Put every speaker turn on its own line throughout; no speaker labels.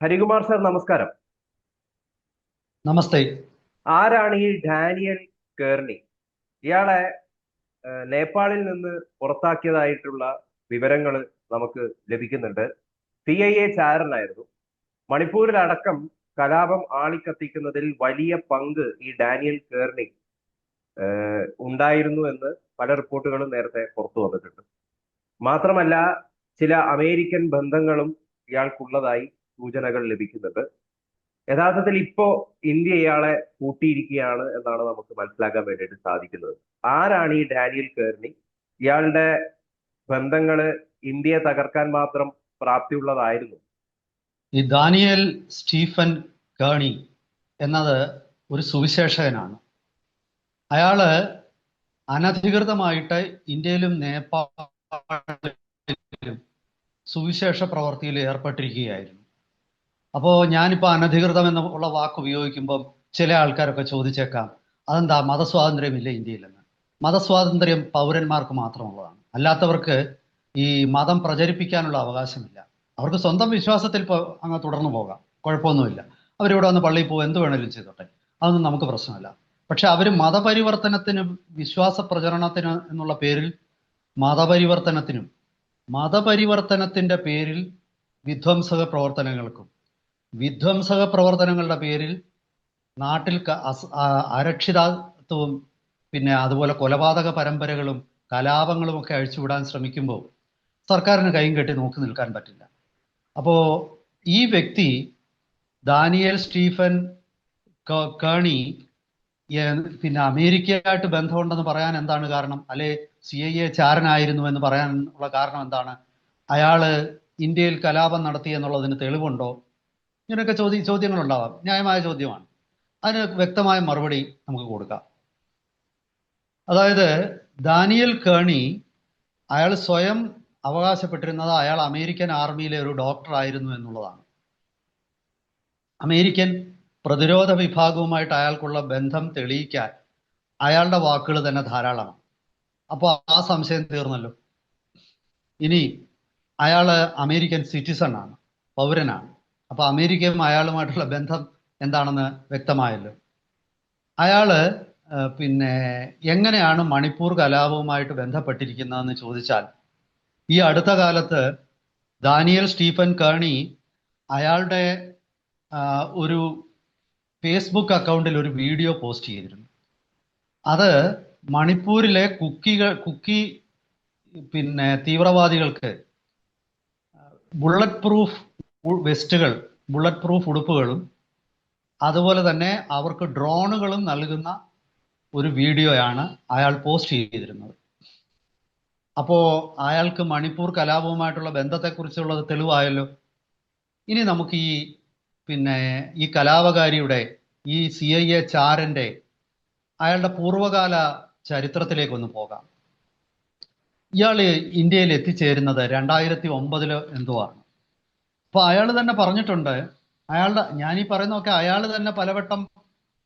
Harikumar sir നമസ്കാരം.
നമസ്തേ.
ആരാണ് ഈ ഡാനിയൽ കേർണി? ഇയാളെ നേപ്പാളിൽ നിന്ന് പുറത്താക്കിയതായിട്ടുള്ള വിവരങ്ങൾ നമുക്ക് ലഭിക്കുന്നുണ്ട്. സി ഐ എ ചാരനായിരുന്നു. മണിപ്പൂരിലടക്കം കലാപം ആളിക്കത്തിക്കുന്നതിൽ വലിയ പങ്ക് ഈ ഡാനിയൽ കേർണി ഉണ്ടായിരുന്നു എന്ന് പല റിപ്പോർട്ടുകളും നേരത്തെ പുറത്തു വന്നിട്ടുണ്ട്. മാത്രമല്ല ചില അമേരിക്കൻ ബന്ധങ്ങളും ഇയാൾക്കുള്ളതായി സൂചനകൾ ലഭിക്കുന്നുണ്ട് യഥാർത്ഥത്തിൽ ഇപ്പോ ഇന്ത്യ ഇയാളെ കൂട്ടിയിരിക്കുകയാണ് എന്നാണ് നമുക്ക് മനസ്സിലാക്കാൻ വേണ്ടിയിട്ട് സാധിക്കുന്നത്. ആരാണ് ഈ ഡാനിയൽ കേർണി? ഇയാളുടെ ബന്ധങ്ങൾ ഇന്ത്യയെ തകർക്കാൻ മാത്രം പ്രാപ്തിയുള്ളതായിരുന്നു.
ഈ ദാനിയൽ സ്റ്റീഫൻ കേണി എന്നത് ഒരു സുവിശേഷകനാണ്. അയാൾ അനധികൃതമായിട്ട് ഇന്ത്യയിലും നേപ്പാളിലും സുവിശേഷ പ്രവർത്തിയിൽ ഏർപ്പെട്ടിരിക്കുകയായിരുന്നു. അപ്പോൾ ഞാനിപ്പോൾ അനധികൃതം എന്നുള്ള വാക്ക് ഉപയോഗിക്കുമ്പോൾ ചില ആൾക്കാരൊക്കെ ചോദിച്ചേക്കാം അതെന്താ മതസ്വാതന്ത്ര്യമില്ല ഇന്ത്യയിലെന്ന്? മതസ്വാതന്ത്ര്യം പൗരന്മാർക്ക് മാത്രമുള്ളതാണ്. അല്ലാത്തവർക്ക് ഈ മതം പ്രചരിപ്പിക്കാനുള്ള അവകാശമില്ല. അവർക്ക് സ്വന്തം വിശ്വാസത്തിൽ അങ്ങ് തുടർന്നു പോകാം. കുഴപ്പമൊന്നുമില്ല. അവരിവിടെ വന്ന് പള്ളിയിൽ പോകും എന്ത് വേണേലും ചെയ്തോട്ടെ. അതൊന്നും നമുക്ക് പ്രശ്നമല്ല. പക്ഷെ അവർ മതപരിവർത്തനത്തിനും വിശ്വാസ പ്രചരണത്തിന് എന്നുള്ള പേരിൽ മതപരിവർത്തനത്തിനും മതപരിവർത്തനത്തിന്റെ പേരിൽ വിധ്വംസക പ്രവർത്തനങ്ങൾക്കും വിധ്വംസക പ്രവർത്തനങ്ങളുടെ പേരിൽ നാട്ടിൽ അരക്ഷിതാത്വവും പിന്നെ അതുപോലെ കൊലപാതക പരമ്പരകളും കലാപങ്ങളും ഒക്കെ അഴിച്ചുവിടാൻ ശ്രമിക്കുമ്പോൾ സർക്കാരിന് കൈയും കെട്ടി നോക്കി നിൽക്കാൻ പറ്റില്ല. അപ്പോൾ ഈ വ്യക്തി ദാനിയൽ സ്റ്റീഫൻ കേണി പിന്നെ അമേരിക്കയായിട്ട് ബന്ധമുണ്ടെന്ന് പറയാൻ എന്താണ് കാരണം? അല്ലെ സി ഐ എ ചാരനായിരുന്നു എന്ന് പറയാനുള്ള കാരണം എന്താണ്? അയാൾ ഇന്ത്യയിൽ കലാപം നടത്തി എന്നുള്ളതിന് തെളിവുണ്ടോ? ഇങ്ങനെയൊക്കെ ചോദ്യ ചോദ്യങ്ങൾ ഉണ്ടാവാം ന്യായമായ ചോദ്യമാണ്. അതിന് വ്യക്തമായ മറുപടി നമുക്ക് കൊടുക്കാം. അതായത് ദാനിയൽ കേണി അയാൾ സ്വയം അവകാശപ്പെട്ടിരുന്നത് അയാൾ അമേരിക്കൻ ആർമിയിലെ ഒരു ഡോക്ടർ ആയിരുന്നു എന്നുള്ളതാണ്. അമേരിക്കൻ പ്രതിരോധ വിഭാഗവുമായിട്ട് അയാൾക്കുള്ള ബന്ധം തെളിയിക്കാൻ അയാളുടെ വാക്കുകൾ തന്നെ ധാരാളമാണ്. അപ്പോൾ ആ സംശയം തീർന്നല്ലോ. ഇനി അയാൾ അമേരിക്കൻ സിറ്റിസൺ ആണ് പൗരനാണ്. അപ്പൊ അമേരിക്കയും അയാളുമായിട്ടുള്ള ബന്ധം എന്താണെന്ന് വ്യക്തമായല്ലോ. അയാൾ പിന്നെ എങ്ങനെയാണ് മണിപ്പൂർ കലാപവുമായിട്ട് ബന്ധപ്പെട്ടിരിക്കുന്നതെന്ന് ചോദിച്ചാൽ ഈ അടുത്ത കാലത്ത് ദാനിയൽ സ്റ്റീഫൻ കേണി അയാളുടെ ഒരു ഫേസ്ബുക്ക് അക്കൗണ്ടിൽ ഒരു വീഡിയോ പോസ്റ്റ് ചെയ്തിരുന്നു. അത് മണിപ്പൂരിലെ കുക്കികൾ കുക്കി പിന്നെ തീവ്രവാദികൾക്ക് ബുള്ളറ്റ് പ്രൂഫ് വെസ്റ്റുകൾ ബുള്ളറ്റ് പ്രൂഫ് ഉടുപ്പുകളും അതുപോലെ തന്നെ അവർക്ക് ഡ്രോണുകളും നൽകുന്ന ഒരു വീഡിയോയാണ് അയാൾ പോസ്റ്റ് ചെയ്തിരുന്നത്. അപ്പോൾ അയാൾക്ക് മണിപ്പൂർ കലാപവുമായിട്ടുള്ള ബന്ധത്തെക്കുറിച്ചുള്ളത് തെളിവായല്ലോ. ഇനി നമുക്ക് ഈ പിന്നെ ഈ കലാപകാരിയുടെ ഈ സി ഐ എ ചാരന്റെ അയാളുടെ പൂർവകാല ചരിത്രത്തിലേക്കൊന്ന് പോകാം. ഇയാൾ ഇന്ത്യയിൽ എത്തിച്ചേരുന്നത് രണ്ടായിരത്തി ഒമ്പതിൽ എന്തോ ആണ് അപ്പൊ അയാൾ തന്നെ പറഞ്ഞിട്ടുണ്ട് അയാളുടെ ഞാൻ ഈ പറയുന്നതൊക്കെ അയാൾ തന്നെ പലവട്ടം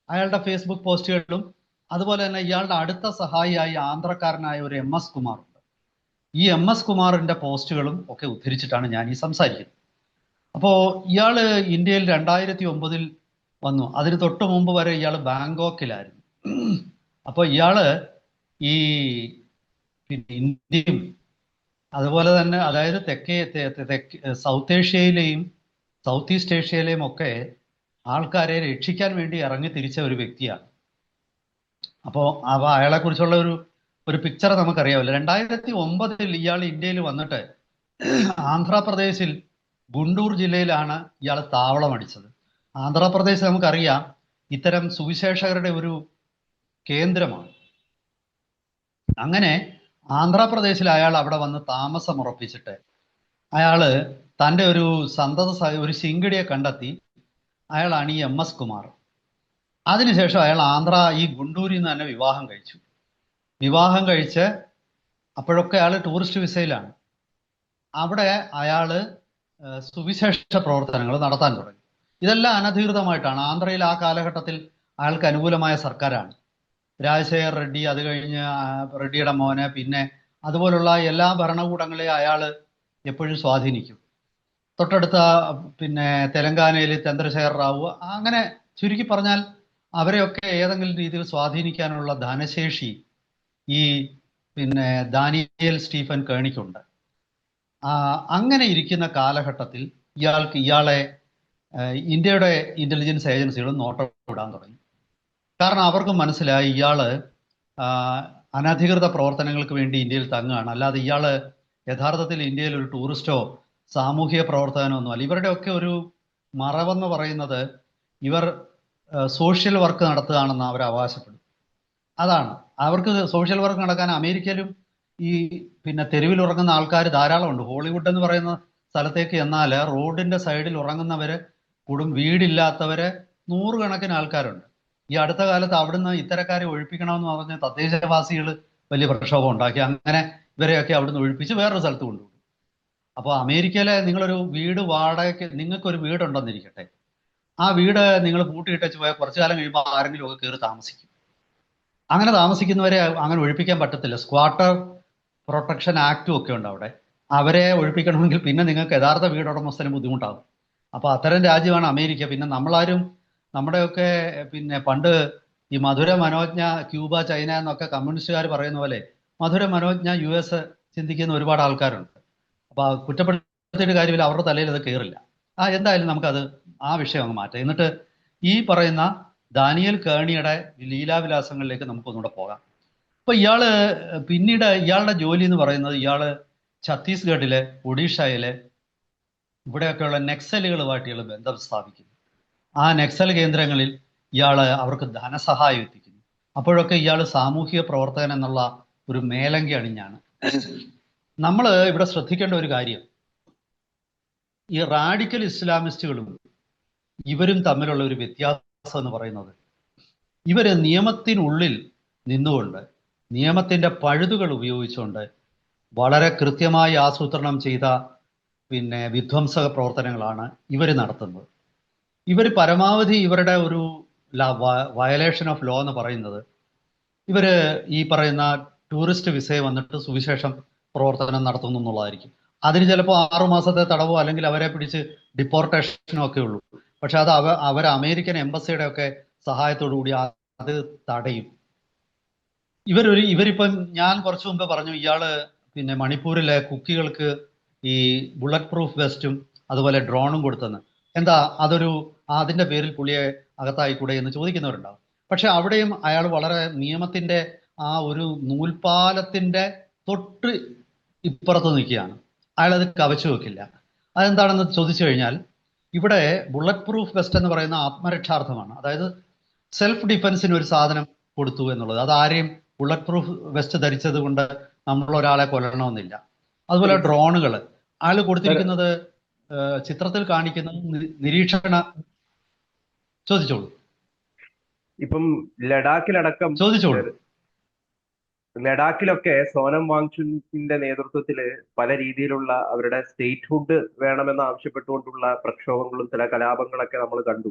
അയാളുടെ ഫേസ്ബുക്ക് പോസ്റ്റുകളിലും അതുപോലെ തന്നെ ഇയാളുടെ അടുത്ത സഹായിയായി ആന്ധ്രക്കാരനായ ഒരു എം എസ് കുമാർ ഉണ്ട്. ഈ എം എസ് കുമാറിന്റെ പോസ്റ്റുകളും ഒക്കെ ഉദ്ധരിച്ചിട്ടാണ് ഞാൻ ഈ സംസാരിക്കുന്നത്. അപ്പോ ഇയാൾ ഇന്ത്യയിൽ രണ്ടായിരത്തി ഒമ്പതിൽ വന്നു. അതിന് തൊട്ട് മുമ്പ് വരെ ഇയാൾ ബാങ്കോക്കിലായിരുന്നു. അപ്പോൾ ഇയാൾ ഈ പിന്നെ ഇന്ത്യയും അതുപോലെ തന്നെ അതായത് തെക്കേ സൗത്ത് ഏഷ്യയിലെയും സൗത്ത് ഈസ്റ്റ് ഏഷ്യയിലെയും ഒക്കെ ആൾക്കാരെ രക്ഷിക്കാൻ വേണ്ടി ഇറങ്ങി തിരിച്ച ഒരു വ്യക്തിയാണ്. അപ്പോൾ അവ അയാളെ കുറിച്ചുള്ള ഒരു ഒരു പിക്ചർ നമുക്കറിയാമല്ലോ. രണ്ടായിരത്തി ഒമ്പതിൽ ഇയാൾ ഇന്ത്യയിൽ വന്നിട്ട് ആന്ധ്രാപ്രദേശിൽ ഗുണ്ടൂർ ജില്ലയിലാണ് ഇയാൾ താവളം അടിച്ചത്. ആന്ധ്രാപ്രദേശ് നമുക്കറിയാം ഇത്തരം സുവിശേഷകരുടെ ഒരു കേന്ദ്രമാണ്. അങ്ങനെ ആന്ധ്രാപ്രദേശിൽ അയാൾ അവിടെ വന്ന് താമസം ഉറപ്പിച്ചിട്ട് അയാൾ തന്റെ ഒരു സന്തത ഒരു ശിങ്കിടിയെ കണ്ടെത്തി. അയാളാണ് ഈ എം എസ് കുമാർ. അതിനുശേഷം അയാൾ ആന്ധ്ര ഈ ഗുണ്ടൂരിൽ നിന്ന് തന്നെ വിവാഹം കഴിച്ചു. വിവാഹം കഴിച്ച് അപ്പോഴൊക്കെ അയാൾ ടൂറിസ്റ്റ് വിസയിലാണ്. അവിടെ അയാൾ സുവിശേഷ പ്രവർത്തനങ്ങൾ നടത്താൻ തുടങ്ങി. ഇതെല്ലാം അനധികൃതമായിട്ടാണ്. ആന്ധ്രയിൽ ആ കാലഘട്ടത്തിൽ അയാൾക്ക് അനുകൂലമായ സർക്കാരാണ്. രാജശേഖർ റെഡ്ഡി അത് കഴിഞ്ഞ് റെഡ്ഡിയുടെ മോന്. പിന്നെ അതുപോലുള്ള എല്ലാ ഭരണകൂടങ്ങളെയും അയാൾ എപ്പോഴും സ്വാധീനിക്കും. തൊട്ടടുത്ത പിന്നെ തെലങ്കാനയിൽ ചന്ദ്രശേഖർ റാവു. അങ്ങനെ ചുരുക്കി പറഞ്ഞാൽ അവരെയൊക്കെ ഏതെങ്കിലും രീതിയിൽ സ്വാധീനിക്കാനുള്ള ധനശേഷി ഈ പിന്നെ ദാനിയേൽ സ്റ്റീഫൻ കേണിക്കുണ്ട്. അങ്ങനെ ഇരിക്കുന്ന കാലഘട്ടത്തിൽ ഇയാൾക്ക് ഇയാളെ ഇന്ത്യയുടെ ഇന്റലിജൻസ് ഏജൻസികളും നോട്ടം വിടാൻ തുടങ്ങി. കാരണം അവർക്ക് മനസ്സിലായി ഇയാൾ അനധികൃത പ്രവർത്തനങ്ങൾക്ക് വേണ്ടി ഇന്ത്യയിൽ തങ്ങുകയാണ് അല്ലാതെ ഇയാൾ യഥാർത്ഥത്തിൽ ഇന്ത്യയിൽ ഒരു ടൂറിസ്റ്റോ സാമൂഹിക പ്രവർത്തകനോ ഒന്നുമല്ല ഇവരുടെയൊക്കെ ഒരു മറവെന്ന് പറയുന്നത് ഇവർ സോഷ്യൽ വർക്ക് നടത്തുകയാണെന്ന് അവർ അവകാശപ്പെടും. അതാണ്. അവർക്ക് സോഷ്യൽ വർക്ക് നടക്കാൻ അമേരിക്കയിലും ഈ പിന്നെ തെരുവിൽ ഉറങ്ങുന്ന ആൾക്കാർ ധാരാളമുണ്ട്. ഹോളിവുഡ് എന്ന് പറയുന്ന സ്ഥലത്തേക്ക് എന്നാൽ റോഡിന്റെ സൈഡിൽ ഉറങ്ങുന്നവര് കുടും വീടില്ലാത്തവര് നൂറുകണക്കിന് ആൾക്കാരുണ്ട്. ഈ അടുത്ത കാലത്ത് അവിടുന്ന് ഇത്തരക്കാരെ ഒഴിപ്പിക്കണമെന്ന് പറഞ്ഞ് തദ്ദേശവാസികൾ വലിയ പ്രക്ഷോഭം ഉണ്ടാക്കി. അങ്ങനെ ഇവരെയൊക്കെ അവിടുന്ന് ഒഴിപ്പിച്ച് വേറൊരു സ്ഥലത്ത് കൊണ്ടുപോകും അപ്പോൾ അമേരിക്കയിലെ നിങ്ങളൊരു വീട് വാടകയ്ക്ക് നിങ്ങൾക്കൊരു വീടുണ്ടെന്നിരിക്കട്ടെ. ആ വീട് നിങ്ങൾ പൂട്ടിയിട്ടച്ച് പോയാൽ കുറച്ചു കാലം കഴിയുമ്പോൾ ആരെങ്കിലും ഒക്കെ കയറി താമസിക്കും. അങ്ങനെ താമസിക്കുന്നവരെ അങ്ങനെ ഒഴിപ്പിക്കാൻ പറ്റത്തില്ല. സ്ക്വാട്ടർ പ്രൊട്ടക്ഷൻ ആക്റ്റും ഒക്കെ ഉണ്ട് അവിടെ. അവരെ ഒഴിപ്പിക്കണമെങ്കിൽ പിന്നെ നിങ്ങൾക്ക് യഥാർത്ഥ വീടുടമസ്ഥന് ബുദ്ധിമുട്ടാകും. അപ്പോൾ അത്തരം രാജ്യമാണ് അമേരിക്ക. പിന്നെ നമ്മളാരും നമ്മുടെയൊക്കെ പിന്നെ പണ്ട് ഈ മധുര മനോജ്ഞ ക്യൂബ ചൈന എന്നൊക്കെ കമ്മ്യൂണിസ്റ്റുകാർ പറയുന്ന പോലെ മധുര മനോജ്ഞ യു എസ് ചിന്തിക്കുന്ന ഒരുപാട് ആൾക്കാരുണ്ട്. അപ്പൊ കുറ്റപ്പെടുത്തിയിട്ട് കാര്യമില്ല അവരുടെ തലയിൽ അത് കയറില്ല ആ എന്തായാലും നമുക്കത് ആ വിഷയം അങ്ങ് മാറ്റാം. എന്നിട്ട് ഈ പറയുന്ന ദാനിയൽ കേണിയുടെ ലീലാവിലാസങ്ങളിലേക്ക് നമുക്കൊന്നുകൂടെ പോകാം. അപ്പോൾ ഇയാൾ പിന്നീട് ഇയാളുടെ ജോലി എന്ന് പറയുന്നത് ഇയാൾ ഛത്തീസ്ഗഡിലെ ഒഡീഷയിലെ ഇവിടെയൊക്കെയുള്ള നെക്സലുകളുമായിട്ട് ഇയാൾ ബന്ധം സ്ഥാപിക്കുന്നു. ആ നക്സൽ കേന്ദ്രങ്ങളിൽ ഇയാൾ അവർക്ക് ധനസഹായം എത്തിക്കുന്നു. അപ്പോഴൊക്കെ ഇയാൾ സാമൂഹിക പ്രവർത്തകൻ എന്നുള്ള ഒരു മേലങ്കി അണിഞ്ഞാണ്. നമ്മൾ ഇവിടെ ശ്രദ്ധിക്കേണ്ട ഒരു കാര്യം. ഈ റാഡിക്കൽ ഇസ്ലാമിസ്റ്റുകളും ഇവരും തമ്മിലുള്ള ഒരു വ്യത്യാസം എന്ന് പറയുന്നത് ഇവർ നിയമത്തിനുള്ളിൽ നിന്നുകൊണ്ട് നിയമത്തിന്റെ പഴുതുകൾ ഉപയോഗിച്ചുകൊണ്ട് വളരെ കൃത്യമായി ആസൂത്രണം ചെയ്ത പിന്നെ വിധ്വംസക പ്രവർത്തനങ്ങളാണ് ഇവർ നടത്തുന്നത്. ഇവർ പരമാവധി ഇവരുടെ ഒരു വയലേഷൻ ഓഫ് ലോ എന്ന് പറയുന്നത് ഇവർ ഈ പറയുന്ന ടൂറിസ്റ്റ് വിസയെ വന്നിട്ട് സുവിശേഷം പ്രവർത്തനം നടത്തുന്നു എന്നുള്ളതായിരിക്കും. അതിന് ചിലപ്പോൾ ആറു മാസത്തെ തടവോ അല്ലെങ്കിൽ അവരെ പിടിച്ച് ഡിപ്പോർട്ടേഷനോ ഒക്കെ ഉള്ളൂ. പക്ഷെ അത് അവ അവർ അമേരിക്കൻ എംബസിയുടെ ഒക്കെ സഹായത്തോടു കൂടി അത് തടയും. ഇവരൊരു ഇവരിപ്പം ഞാൻ കുറച്ചു മുമ്പ് പറഞ്ഞു ഇയാൾ പിന്നെ മണിപ്പൂരിലെ കുക്കികൾക്ക് ഈ ബുള്ളറ്റ് പ്രൂഫ് വെസ്റ്റും അതുപോലെ ഡ്രോണും കൊടുത്തെന്ന്. എന്താ അതൊരു അതിന്റെ പേരിൽ പുള്ളിയെ അകത്തായിക്കൂടെ എന്ന് ചോദിക്കുന്നവരുണ്ടാവും. പക്ഷെ അവിടെയും അയാൾ വളരെ നിയമത്തിന്റെ ആ ഒരു നൂൽപാലത്തിന്റെ തൊട്ട് ഇപ്പുറത്ത് നിൽക്കുകയാണ്. അയാൾ അത് കവച്ചു വെക്കില്ല. അതെന്താണെന്ന് ചോദിച്ചു കഴിഞ്ഞാൽ ഇവിടെ ബുള്ളറ്റ് പ്രൂഫ് വെസ്റ്റ് എന്ന് പറയുന്ന ആത്മരക്ഷാർത്ഥമാണ്. അതായത് സെൽഫ് ഡിഫൻസിന് ഒരു സാധനം കൊടുത്തു എന്നുള്ളത്. അത് ആരെയും ബുള്ളറ്റ് പ്രൂഫ് വെസ്റ്റ് ധരിച്ചത് കൊണ്ട് നമ്മൾ ഒരാളെ കൊല്ലണമെന്നില്ല. അതുപോലെ ഡ്രോണുകൾ അയാൾ കൊടുത്തിരിക്കുന്നത് ചിത്രത്തിൽ കാണിക്കുന്ന നിരീക്ഷണ ചോദിച്ചോളൂ.
ഇപ്പം ലഡാക്കിലടക്കം
ചോദിച്ചോളൂ.
ലഡാക്കിലൊക്കെ സോനം വാങ്ചുക്കിന്റെ നേതൃത്വത്തിൽ പല രീതിയിലുള്ള അവരുടെ സ്റ്റേറ്റ്ഹുഡ് വേണമെന്ന് ആവശ്യപ്പെട്ടുകൊണ്ടുള്ള പ്രക്ഷോഭങ്ങളും ചില കലാപങ്ങളൊക്കെ നമ്മൾ കണ്ടു.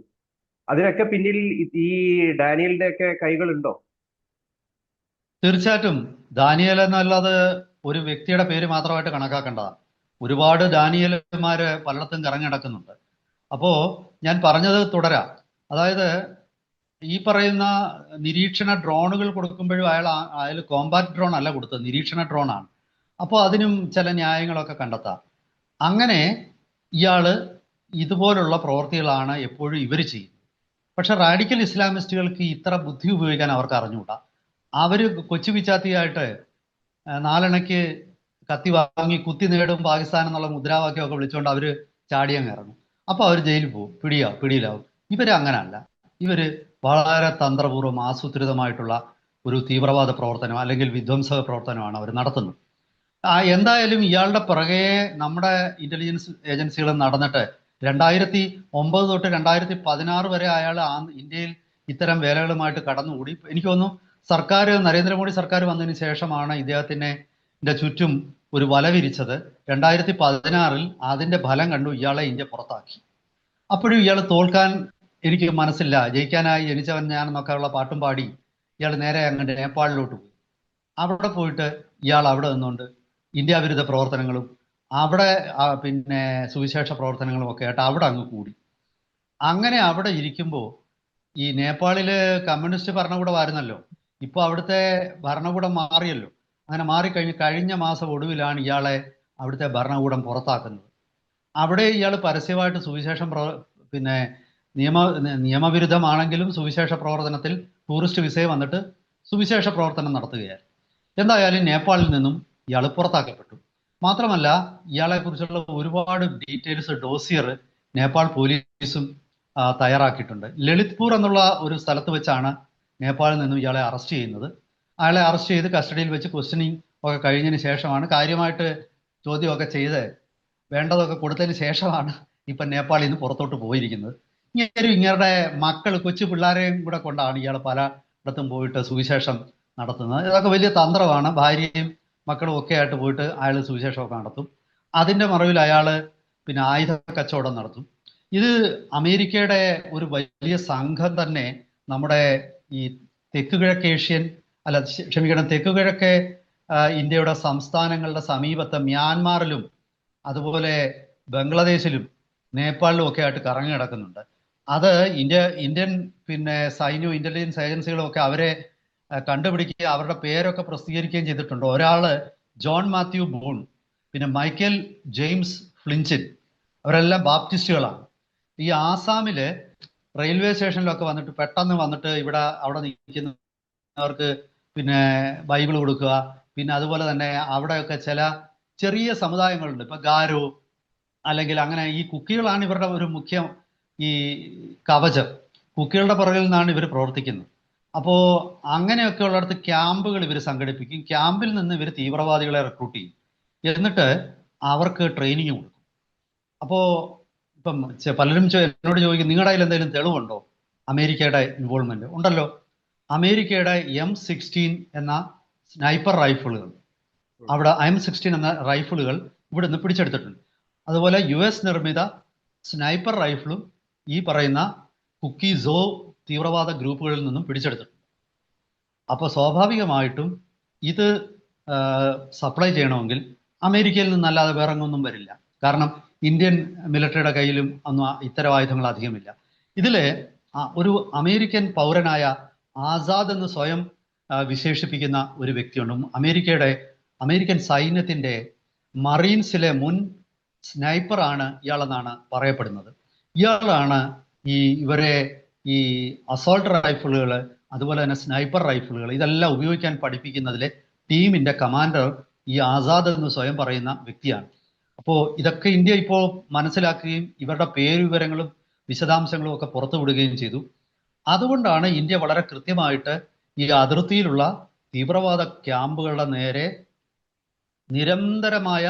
അതിനൊക്കെ പിന്നിൽ ഈ ഡാനിയലിന്റെ ഒക്കെ കൈകളുണ്ടോ?
തീർച്ചയായിട്ടും. ദാനിയൽ എന്നല്ലാതെ ഒരു വ്യക്തിയുടെ പേര് മാത്രമായിട്ട് കണക്കാക്കേണ്ടതാണ്. ഒരുപാട് ദാനിയലന്മാര് പലയിടത്തും കറങ്ങി നടക്കുന്നുണ്ട്. അപ്പോ ഞാൻ പറഞ്ഞത് തുടരാം. അതായത് ഈ പറയുന്ന നിരീക്ഷണ ഡ്രോണുകൾ കൊടുക്കുമ്പോഴും അയാൾ അയാൾ കോമ്പാക്ട് ഡ്രോൺ അല്ല കൊടുത്തത് നിരീക്ഷണ ഡ്രോൺ ആണ് അപ്പോൾ അതിനും ചില ന്യായങ്ങളൊക്കെ കണ്ടെത്താം. അങ്ങനെ ഇയാൾ ഇതുപോലുള്ള പ്രവൃത്തികളാണ് എപ്പോഴും ഇവർ ചെയ്യുന്നത്. പക്ഷെ റാഡിക്കൽ ഇസ്ലാമിസ്റ്റുകൾക്ക് ഇത്ര ബുദ്ധി ഉപയോഗിക്കാൻ അവർക്ക് അറിഞ്ഞുകൂടാ. അവർ കൊച്ചു പിച്ചാത്തിയായിട്ട് നാലെണ്ണയ്ക്ക് കത്തി വാങ്ങി കുത്തി നേടും പാകിസ്ഥാൻ എന്നുള്ള മുദ്രാവാക്യമൊക്കെ വിളിച്ചുകൊണ്ട് അവർ ചാടിയങ്ങ് ഇറങ്ങും. അപ്പോൾ അവർ ജയിലിൽ പോകും. പിടിയാവും പിടിയിലാവും. ഇവർ അങ്ങനല്ല. ഇവർ വളരെ തന്ത്രപൂർവം ആസൂത്രിതമായിട്ടുള്ള ഒരു തീവ്രവാദ പ്രവർത്തനം അല്ലെങ്കിൽ വിധ്വംസക പ്രവർത്തനമാണ് അവർ നടത്തുന്നത്. ആ എന്തായാലും ഇയാളുടെ പുറകെ നമ്മുടെ ഇന്റലിജൻസ് ഏജൻസികൾ നടന്നിട്ട് രണ്ടായിരത്തി ഒമ്പത് തൊട്ട് രണ്ടായിരത്തി പതിനാറ് വരെ അയാൾ ആ ഇന്ത്യയിൽ ഇത്തരം വേലകളുമായിട്ട് കടന്നുകൂടി. എനിക്ക് തോന്നുന്നു സർക്കാർ നരേന്ദ്രമോദി സർക്കാർ വന്നതിന് ശേഷമാണ് ഇദ്ദേഹത്തിനെ ചുറ്റും ഒരു വല വിരിച്ചത് രണ്ടായിരത്തി പതിനാറിൽ അതിന്റെ ഫലം കണ്ടു ഇയാളെ ഇന്ത്യ പുറത്താക്കി. അപ്പോഴും ഇയാൾ തോൽക്കാൻ എനിക്ക് മനസ്സില്ല. ജയിക്കാനായി ജനിച്ചവൻ ഞാൻ എന്നൊക്കെയുള്ള പാട്ടും പാടി ഇയാൾ നേരെ അങ്ങോട്ട് നേപ്പാളിലോട്ട് പോയി. അവിടെ പോയിട്ട് ഇയാൾ അവിടെ നിന്നുകൊണ്ട് ഇന്ത്യ വിരുദ്ധ പ്രവർത്തനങ്ങളും അവിടെ പിന്നെ സുവിശേഷ പ്രവർത്തനങ്ങളും ഒക്കെ ആയിട്ട് അവിടെ അങ്ങ് കൂടി. അങ്ങനെ അവിടെ ഇരിക്കുമ്പോൾ ഈ നേപ്പാളിൽ കമ്മ്യൂണിസ്റ്റ് ഭരണകൂടമായിരുന്നല്ലോ. ഇപ്പൊ അവിടുത്തെ ഭരണകൂടം മാറിയല്ലോ. അങ്ങനെ മാറിക്കഴിഞ്ഞ് കഴിഞ്ഞ മാസം ഒടുവിലാണ് ഇയാളെ അവിടുത്തെ ഭരണകൂടം പുറത്താക്കുന്നത്. അവിടെ ഇയാൾ പരസ്യമായിട്ട് സുവിശേഷം പ്രവ പിന്നെ നിയമ നിയമവിരുദ്ധമാണെങ്കിലും സുവിശേഷ പ്രവർത്തനത്തിൽ ടൂറിസ്റ്റ് വിസയെ വന്നിട്ട് സുവിശേഷ പ്രവർത്തനം നടത്തുകയായിരുന്നു. എന്തായാലും നേപ്പാളിൽ നിന്നും ഇയാൾ പുറത്താക്കപ്പെട്ടു. മാത്രമല്ല ഇയാളെക്കുറിച്ചുള്ള ഒരുപാട് ഡീറ്റെയിൽസ് ഡോസിയർ നേപ്പാൾ പോലീസും തയ്യാറാക്കിയിട്ടുണ്ട്. ലളിത്പൂർ എന്നുള്ള ഒരു സ്ഥലത്ത് വെച്ചാണ് നേപ്പാളിൽ നിന്നും ഇയാളെ അറസ്റ്റ് ചെയ്യുന്നത്. അയാളെ അറസ്റ്റ് ചെയ്ത് കസ്റ്റഡിയിൽ വെച്ച് ക്വസ്റ്റനിങ് ഒക്കെ കഴിഞ്ഞതിന് ശേഷമാണ് കാര്യമായിട്ട് ചോദ്യമൊക്കെ ചെയ്ത് വേണ്ടതൊക്കെ കൊടുത്തതിന് ശേഷമാണ് ഇപ്പം നേപ്പാളിൽ നിന്ന് പുറത്തോട്ട് പോയിരിക്കുന്നത്. ഇങ്ങനെ മക്കൾ കൊച്ചു പിള്ളേരെയും കൂടെ കൊണ്ടാണ് ഇയാൾ പല പലയിടത്തും പോയിട്ട് സുവിശേഷം നടത്തുന്നത്. ഇതൊക്കെ വലിയ തന്ത്രമാണ്. ഭാര്യയും മക്കളും ഒക്കെ ആയിട്ട് പോയിട്ട് അയാൾ സുവിശേഷമൊക്കെ നടത്തും. അതിന്റെ മറവിൽ അയാൾ പിന്നെ ആയുധ കച്ചവടം നടത്തും. ഇത് അമേരിക്കയുടെ ഒരു വലിയ സംഘം തന്നെ നമ്മുടെ ഈ തെക്ക് കിഴക്ക് ഏഷ്യൻ അല്ല ക്ഷ- ക്ഷമിക്കണം. തെക്ക് കിഴക്ക് ഇന്ത്യയുടെ സംസ്ഥാനങ്ങളുടെ സമീപത്തെ മ്യാൻമാറിലും അതുപോലെ ബംഗ്ലാദേശിലും നേപ്പാളിലും ഒക്കെ ആയിട്ട് കറങ്ങി കിടക്കുന്നുണ്ട് അത് ഇന്ത്യ ഇന്ത്യൻ പിന്നെ സൈന്യവും ഇന്റലിജൻസ് ഏജൻസികളും ഒക്കെ അവരെ കണ്ടുപിടിക്കുകയും അവരുടെ പേരൊക്കെ പ്രസിദ്ധീകരിക്കുകയും ചെയ്തിട്ടുണ്ട്. ഒരാൾ ജോൺ മാത്യു ബൂൺ പിന്നെ മൈക്കൽ ജെയിംസ് ഫ്ലിഞ്ചിൻ അവരെല്ലാം ബാപ്റ്റിസ്റ്റുകളാണ്. ഈ ആസാമിൽ റെയിൽവേ സ്റ്റേഷനിലൊക്കെ വന്നിട്ട് പെട്ടെന്ന് വന്നിട്ട് ഇവിടെ അവിടെ നിൽക്കുന്നവർക്ക് പിന്നെ ബൈബിൾ കൊടുക്കുക. പിന്നെ അതുപോലെ തന്നെ അവിടെയൊക്കെ ചില ചെറിയ സമുദായങ്ങളുണ്ട്. ഇപ്പൊ ഗാരോ അല്ലെങ്കിൽ അങ്ങനെ ഈ കുക്കികളാണ് ഇവരുടെ ഒരു മുഖ്യ ഈ കവചം. കുക്കികളുടെ പുറകിൽ നിന്നാണ് ഇവർ പ്രവർത്തിക്കുന്നത്. അപ്പോ അങ്ങനെയൊക്കെ ഉള്ളിടത്ത് ക്യാമ്പുകൾ ഇവർ സംഘടിപ്പിക്കും. ക്യാമ്പിൽ നിന്ന് ഇവർ തീവ്രവാദികളെ റിക്രൂട്ട് ചെയ്യും. എന്നിട്ട് അവർക്ക് ട്രെയിനിങ് കൊടുക്കും. അപ്പോ ഇപ്പം പലരും എന്നോട് ചോദിക്കും നിങ്ങളുടെ കയ്യിൽ എന്തെങ്കിലും തെളിവുണ്ടോ? അമേരിക്കയുടെ ഇൻവോൾവ്മെന്റ് ഉണ്ടല്ലോ. അമേരിക്കയുടെ എം സിക്സ്റ്റീൻ എന്ന സ്നൈപ്പർ റൈഫിളുകൾ അവിടെ എം സിക്സ്റ്റീൻ എന്ന റൈഫിളുകൾ ഇവിടെ നിന്ന് പിടിച്ചെടുത്തിട്ടുണ്ട്. അതുപോലെ യു എസ് നിർമ്മിത സ്നൈപ്പർ റൈഫിളും ഈ പറയുന്ന കുക്കി സോ തീവ്രവാദ ഗ്രൂപ്പുകളിൽ നിന്നും പിടിച്ചെടുത്തിട്ടുണ്ട്. അപ്പോൾ സ്വാഭാവികമായിട്ടും ഇത് സപ്ലൈ ചെയ്യണമെങ്കിൽ അമേരിക്കയിൽ നിന്നല്ലാതെ വേറെ ഒന്നും വരില്ല. കാരണം ഇന്ത്യൻ മിലിറ്ററിയുടെ കയ്യിലും ഒന്നും ഇത്തരം ആയുധങ്ങൾ അധികമില്ല. ഇതിൽ ഒരു അമേരിക്കൻ പൗരനായ ആസാദ് എന്ന് സ്വയം വിശേഷിപ്പിക്കുന്ന ഒരു വ്യക്തിയുണ്ട്. അമേരിക്കയുടെ അമേരിക്കൻ സൈന്യത്തിന്റെ മറീൻസിലെ മുൻ സ്നൈപ്പറാണ് ഇയാളെന്നാണ് പറയപ്പെടുന്നത്. ഇയാളാണ് ഈ ഇവരെ ഈ അസോൾട്ട് റൈഫിളുകൾ അതുപോലെ തന്നെ സ്നൈപ്പർ റൈഫിളുകൾ ഇതെല്ലാം ഉപയോഗിക്കാൻ പഠിപ്പിക്കുന്നതിലെ ടീമിന്റെ കമാൻഡർ ഈ ആസാദ് എന്ന് സ്വയം പറയുന്ന വ്യക്തിയാണ്. അപ്പോൾ ഇതൊക്കെ ഇന്ത്യ ഇപ്പോൾ മനസ്സിലാക്കുകയും ഇവരുടെ പേരുവിവരങ്ങളും വിശദാംശങ്ങളും ഒക്കെ പുറത്തുവിടുകയും ചെയ്തു. അതുകൊണ്ടാണ് ഇന്ത്യ വളരെ കൃത്യമായിട്ട് ഈ അതിർത്തിയിലുള്ള തീവ്രവാദ ക്യാമ്പുകളുടെ നേരെ നിരന്തരമായ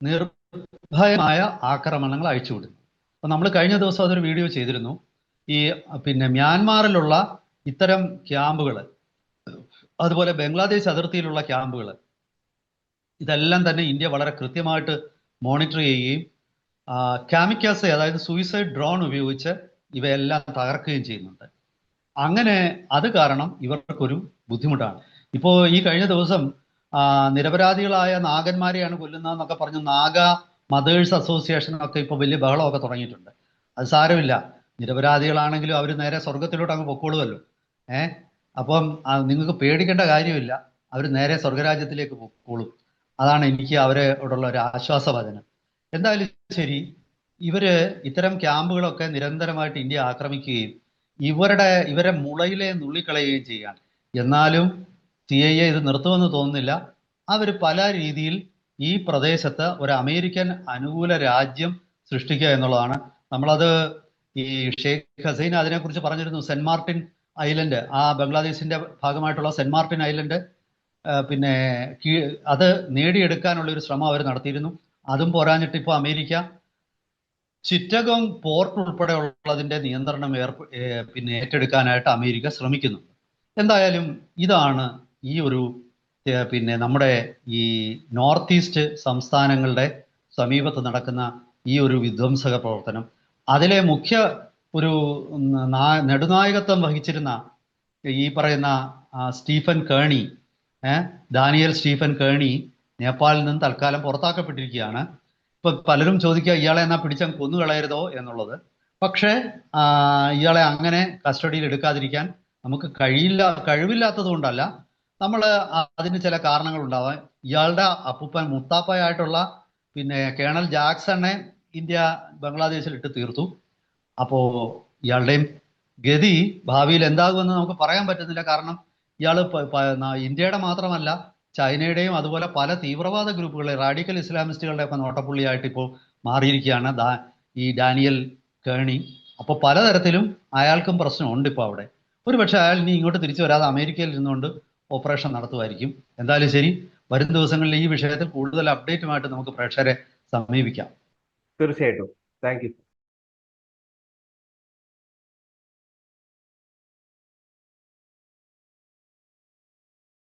നിർഭയമായ ആക്രമണങ്ങൾ അയച്ചുവിടും അപ്പൊ നമ്മൾ കഴിഞ്ഞ ദിവസം അതൊരു വീഡിയോ ചെയ്തിരുന്നു. ഈ പിന്നെ മ്യാൻമാറിലുള്ള ഇത്തരം ക്യാമ്പുകൾ അതുപോലെ ബംഗ്ലാദേശ് അതിർത്തിയിലുള്ള ക്യാമ്പുകൾ ഇതെല്ലാം തന്നെ ഇന്ത്യ വളരെ കൃത്യമായിട്ട് മോണിറ്റർ ചെയ്യുകയും കാമിക്കാസ് അതായത് സൂയിസൈഡ് ഡ്രോൺ ഉപയോഗിച്ച് ഇവയെല്ലാം തകർക്കുകയും ചെയ്യുന്നുണ്ട്. അങ്ങനെ അത് കാരണം ഇവർക്കൊരു ബുദ്ധിമുട്ടാണ്. ഇപ്പോ ഈ കഴിഞ്ഞ ദിവസം നിരപരാധികളായ നാഗന്മാരെയാണ് കൊല്ലുന്നതെന്നൊക്കെ പറഞ്ഞു നാഗ മദേഴ്സ് അസോസിയേഷൻ ഒക്കെ ഇപ്പൊ വലിയ ബഹളമൊക്കെ തുടങ്ങിയിട്ടുണ്ട്. അത് സാരമില്ല. നിരപരാധികളാണെങ്കിലും അവർ നേരെ സ്വർഗത്തിലോട്ട് അങ്ങ് പൊക്കോളുമല്ലോ. ഏഹ് അപ്പം നിങ്ങൾക്ക് പേടിക്കേണ്ട കാര്യമില്ല. അവർ നേരെ സ്വർഗരാജ്യത്തിലേക്ക് പൊക്കോളും. അതാണ് എനിക്ക് അവരോടുള്ള ഒരു ആശ്വാസവചനം. എന്തായാലും ശരി ഇവർ ഇത്തരം ക്യാമ്പുകളൊക്കെ നിരന്തരമായിട്ട് ഇന്ത്യ ആക്രമിക്കുകയും ഇവരുടെ ഇവരെ മുളയിലെ നുള്ളിക്കളയുകയും ചെയ്യാൻ എന്നാലും സി ഐ എ ഇത് നിർത്തുമെന്ന് തോന്നുന്നില്ല. അവർ പല രീതിയിൽ ഈ പ്രദേശത്ത് ഒരു അമേരിക്കൻ അനുകൂല രാജ്യം സൃഷ്ടിക്കുക എന്നുള്ളതാണ്. നമ്മളത് ഈ ഷെയ്ഖ് ഹസീന അതിനെക്കുറിച്ച് പറഞ്ഞിരുന്നു സെന്റ് മാർട്ടിൻ ഐലൻഡ്. ആ ബംഗ്ലാദേശിന്റെ ഭാഗമായിട്ടുള്ള സെന്റ് മാർട്ടിൻ ഐലൻഡ് പിന്നെ അത് നേടിയെടുക്കാനുള്ള ഒരു ശ്രമം അവർ നടത്തിയിരുന്നു. അതും പോരാഞ്ഞിട്ട് ഇപ്പോൾ അമേരിക്ക ചിറ്റഗോങ് പോർട്ട് ഉൾപ്പെടെ ഉള്ളതിന്റെ നിയന്ത്രണം ഏർപ്പ പിന്നെ ഏറ്റെടുക്കാനായിട്ട് അമേരിക്ക ശ്രമിക്കുന്നു. എന്തായാലും ഇതാണ് ഈ ഒരു പിന്നെ നമ്മുടെ ഈ നോർത്ത് ഈസ്റ്റ് സംസ്ഥാനങ്ങളുടെ സമീപത്ത് നടക്കുന്ന ഈ ഒരു വിധ്വംസക പ്രവർത്തനം. അതിലെ മുഖ്യ ഒരു നെടുനായകത്വം വഹിച്ചിരുന്ന ഈ പറയുന്ന Stephen Keni Daniel Stephen Keni നേപ്പാളിൽ നിന്ന് തൽക്കാലം പുറത്താക്കപ്പെട്ടിരിക്കുകയാണ്. ഇപ്പൊ പലരും ചോദിക്കുക ഇയാളെ എന്നാ പിടിച്ചാൽ കൊന്നുകളയരുതോ എന്നുള്ളത്. പക്ഷേ ഇയാളെ അങ്ങനെ കസ്റ്റഡിയിൽ എടുക്കാതിരിക്കാൻ നമുക്ക് കഴിയില്ല കഴിവില്ലാത്തത് കൊണ്ടല്ല നമ്മൾ അതിന് ചില കാരണങ്ങൾ ഉണ്ടാവാം ഇയാളുടെ അപ്പൂപ്പൻ മുത്താപ്പയായിട്ടുള്ള പിന്നെ കേണൽ ജാക്സണെ ഇന്ത്യ ബംഗ്ലാദേശിൽ ഇട്ട് തീർത്തു. അപ്പോ ഇയാളുടെയും ഗതി ഭാവിയിൽ എന്താകുമെന്ന് നമുക്ക് പറയാൻ പറ്റുന്നില്ല. കാരണം ഇയാൾ ഇന്ത്യയുടെ മാത്രമല്ല ചൈനയുടെയും അതുപോലെ പല തീവ്രവാദ ഗ്രൂപ്പുകളെ റാഡിക്കൽ ഇസ്ലാമിസ്റ്റുകളുടെ ഒക്കെ നോട്ടപ്പുള്ളിയായിട്ട് ഇപ്പോൾ മാറിയിരിക്കുകയാണ് ദാ ഈ ഡാനിയൽ കേണി. അപ്പോൾ പലതരത്തിലും അയാൾക്കും പ്രശ്നമുണ്ട് ഇപ്പോൾ അവിടെ. ഒരുപക്ഷെ അയാൾ ഇനി ഇങ്ങോട്ട് തിരിച്ചു വരാതെ അമേരിക്കയിൽ നിന്നുകൊണ്ട് ഓപ്പറേഷൻ നടത്തുമായിരിക്കും. എന്തായാലും ശരി വരും ദിവസങ്ങളിൽ ഈ വിഷയത്തിൽ കൂടുതൽ അപ്ഡേറ്റുമായിട്ട് നമുക്ക് പ്രേക്ഷകരെ സമീപിക്കാം.
തീർച്ചയായിട്ടും. താങ്ക്